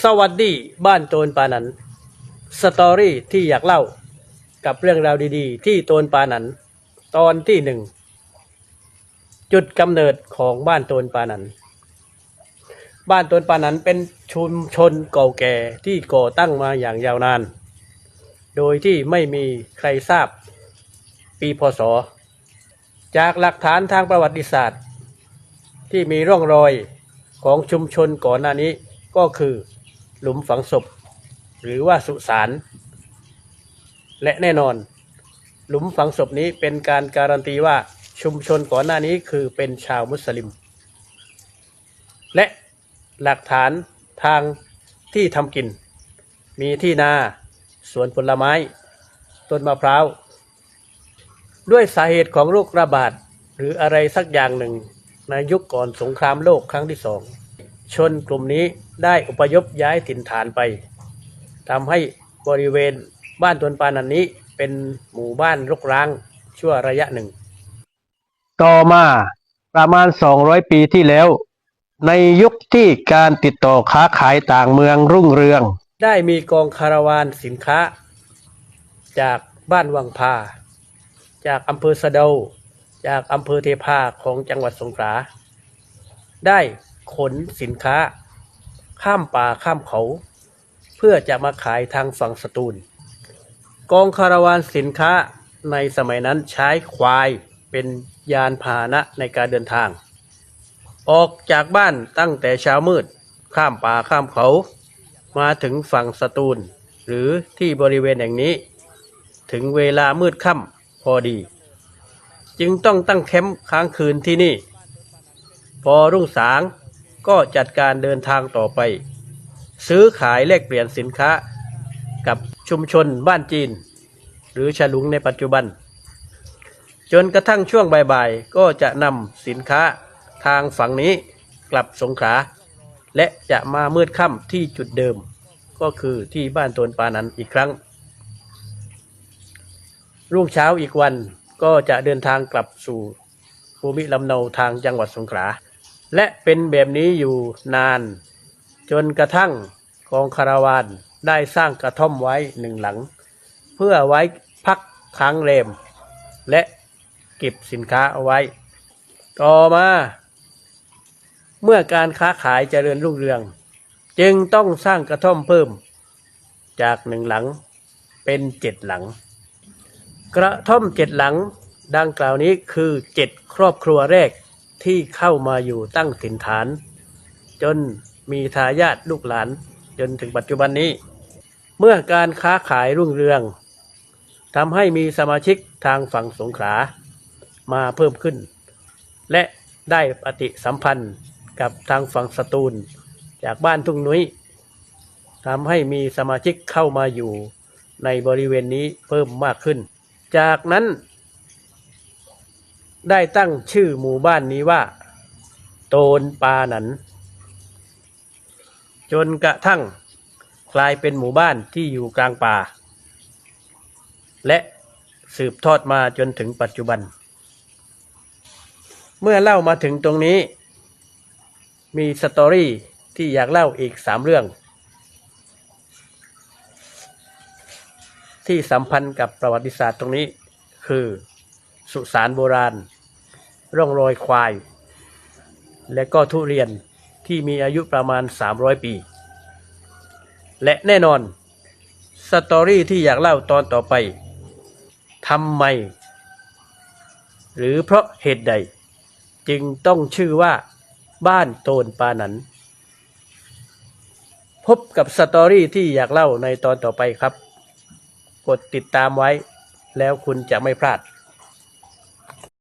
สวัสดีบ้านโตนปานันสตอรี่ที่อยากเล่ากับเรื่องราวดีๆ ที่โตนปานันตอนที่หนึ่งจุดกำเนิดของบ้านโตนปานันบ้านโตนปานันเป็นชุมชนเก่าแก่ที่ก่อตั้งมาอย่างยาวนาน โดยที่ไม่มีใครทราบปีพศ จากหลักฐานทางประวัติศาสตร์ ที่มีร่องรอยของชุมชนก่อนหน้านี้ก็คือ หลุมฝังศพ หรือว่าสุสานและแน่นอน หลุมฝังศพนี้เป็นการการันตีว่าชุมชนก่อนหน้านี้คือเป็นชาวมุสลิม และหลักฐานทางที่ทำกิน มีที่นาสวนผลไม้ ต้นมะพร้าว ด้วยสาเหตุของโรคระบาด หรืออะไรสักอย่างหนึ่งในยุคก่อนสงครามโลกครั้งที่สอง ชนกลุ่มนี้ได้อพยพย้ายถิ่นฐานไปทำให้บริเวณบ้านตวนปานันนี้เป็นหมู่บ้านรกร้างชั่วระยะหนึ่ง ต่อมาประมาณ 200 ปีที่แล้ว ในยุคที่การติดต่อค้าขายต่างเมืองรุ่งเรือง ได้มีกองคาราวานสินค้า จากบ้านวังพา จากอำเภอสะเดา จากอำเภอเทพาของจังหวัดสงขลาได้ ขนสินค้า ข้ามป่าข้ามเขา เพื่อจะมาขายทางฝั่งสตูล กองคาราวานสินค้าในสมัยนั้นใช้ควายเป็นยานพาหนะในการเดินทาง ออกจากบ้านตั้งแต่เช้ามืด ข้ามป่าข้ามเขา มาถึงฝั่งสตูล หรือที่บริเวณแห่งนี้ ถึงเวลามืดค่ำพอดี จึงต้องตั้งแคมป์ค้างคืนที่นี่ พอรุ่งสาง ก็จัดการเดินทางต่อไป ซื้อขายแลกเปลี่ยนสินค้ากับชุมชนบ้านจีน หรือฉลุงในปัจจุบัน จนกระทั่งช่วงบ่ายๆ ก็จะนำสินค้าทางฝั่งนี้กลับสงขลาและจะมามืดค่ำที่จุดเดิม ก็คือที่บ้านตนปานันอีกครั้ง รุ่งเช้าอีกวันก็จะเดินทางกลับสู่ภูมิลำเนาทางจังหวัดสงขลา และเป็นแบบนี้อยู่นาน จนกระทั่งกองคาราวานได้สร้างกระท่อมไว้หนึ่งหลัง เพื่อไว้พักค้างแรม และเก็บสินค้าเอาไว้ ต่อมา เมื่อการค้าขายเจริญรุ่งเรือง จึงต้องสร้างกระท่อมเพิ่ม จากหนึ่งหลังเป็นเจ็ดหลัง กระท่อมเจ็ดหลังดังกล่าวนี้คือเจ็ดครอบครัวแรก ที่เข้ามาอยู่ตั้งถิ่นฐาน จนมีทายาทลูกหลาน จนถึงปัจจุบันนี้ เมื่อการค้าขายรุ่งเรืองทำให้มีสมาชิกทางฝั่งสงขลามาเพิ่มขึ้น และได้ปฏิสัมพันธ์กับทางฝั่งสตูล จากบ้านทุ่งนุ้ยทำให้มีสมาชิกเข้ามาอยู่ในบริเวณนี้เพิ่มมากขึ้น จากนั้น ได้ตั้งชื่อหมู่บ้านนี้ว่า โตนปาหนัน จนกระทั่งกลายเป็นหมู่บ้านที่อยู่กลางป่า และสืบทอดมาจนถึงปัจจุบัน เมื่อเล่ามาถึงตรงนี้ มีสตอรี่ที่อยากเล่าอีกสามเรื่อง ที่สัมพันธ์กับประวัติศาสตร์ตรงนี้คือ สุสานโบราณ ร่องรอยควาย และก็ทุเรียนที่มีอายุประมาณ 300 ปี และแน่นอน สตอรี่ที่อยากเล่าตอนต่อไปทำไม หรือเพราะเหตุใด จึงต้องชื่อว่าบ้านโตนปานัน พบกับสตอรี่ที่อยากเล่าในตอนต่อไปครับ กดติดตามไว้แล้วคุณจะไม่พลาด